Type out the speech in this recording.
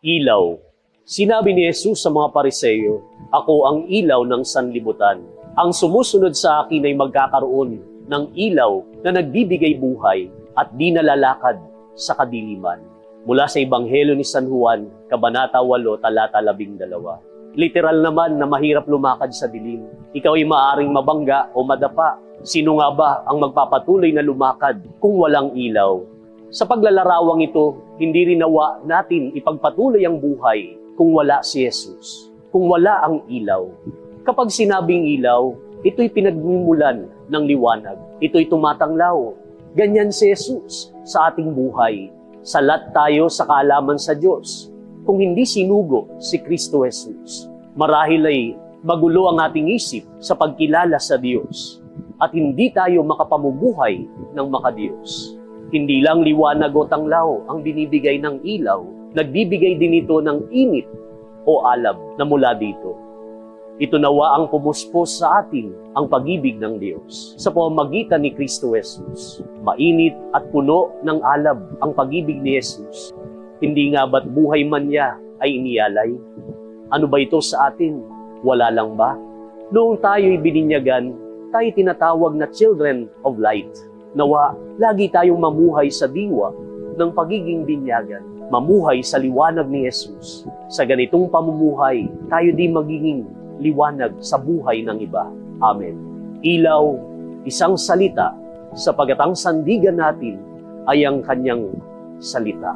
Ilaw. Sinabi ni Jesus sa mga pariseyo, Ako ang ilaw ng sanlibutan. Ang sumusunod sa akin ay magkakaroon ng ilaw na nagbibigay buhay at di nalalakad sa kadiliman. Mula sa Ebanghelyo ni San Juan, Kabanata 8, Talata 12. Literal naman na mahirap lumakad sa dilim. Ikaw ay maaring mabangga o madapa. Sino nga ba ang magpapatuloy na lumakad kung walang ilaw? Sa paglalarawang ito, hindi rin nawa natin ipagpatuloy ang buhay kung wala si Jesus, kung wala ang ilaw. Kapag sinabing ilaw, ito'y pinagmumulan ng liwanag. Ito'y tumatanglaw. Ganyan si Jesus sa ating buhay. Salat tayo sa kaalaman sa Diyos. Kung hindi sinugo si Kristo Jesus, marahil ay magulo ang ating isip sa pagkilala sa Diyos at hindi tayo makapamubuhay ng makadiyos. Hindi lang liwanag o tanglaw ang binibigay ng ilaw, nagbibigay din ito ng init o alab na mula dito. Ito nawa ang pumuspos sa atin ang pag-ibig ng Diyos sa pamamagitan ni Kristo Jesus. Mainit at puno ng alab ang pag-ibig ni Jesus. Hindi nga ba't buhay man niya ay iniyalay? Ano ba ito sa atin? Wala lang ba? Noong tayo'y bininyagan, tayo tinatawag na children of light. Nawa, lagi tayong mamuhay sa diwa ng pagiging binyagan. Mamuhay sa liwanag ni Jesus. Sa ganitong pamumuhay, tayo di magiging liwanag sa buhay ng iba. Amen. Ilaw, isang salita, sapagat ang sandigan natin ay ang kanyang salita.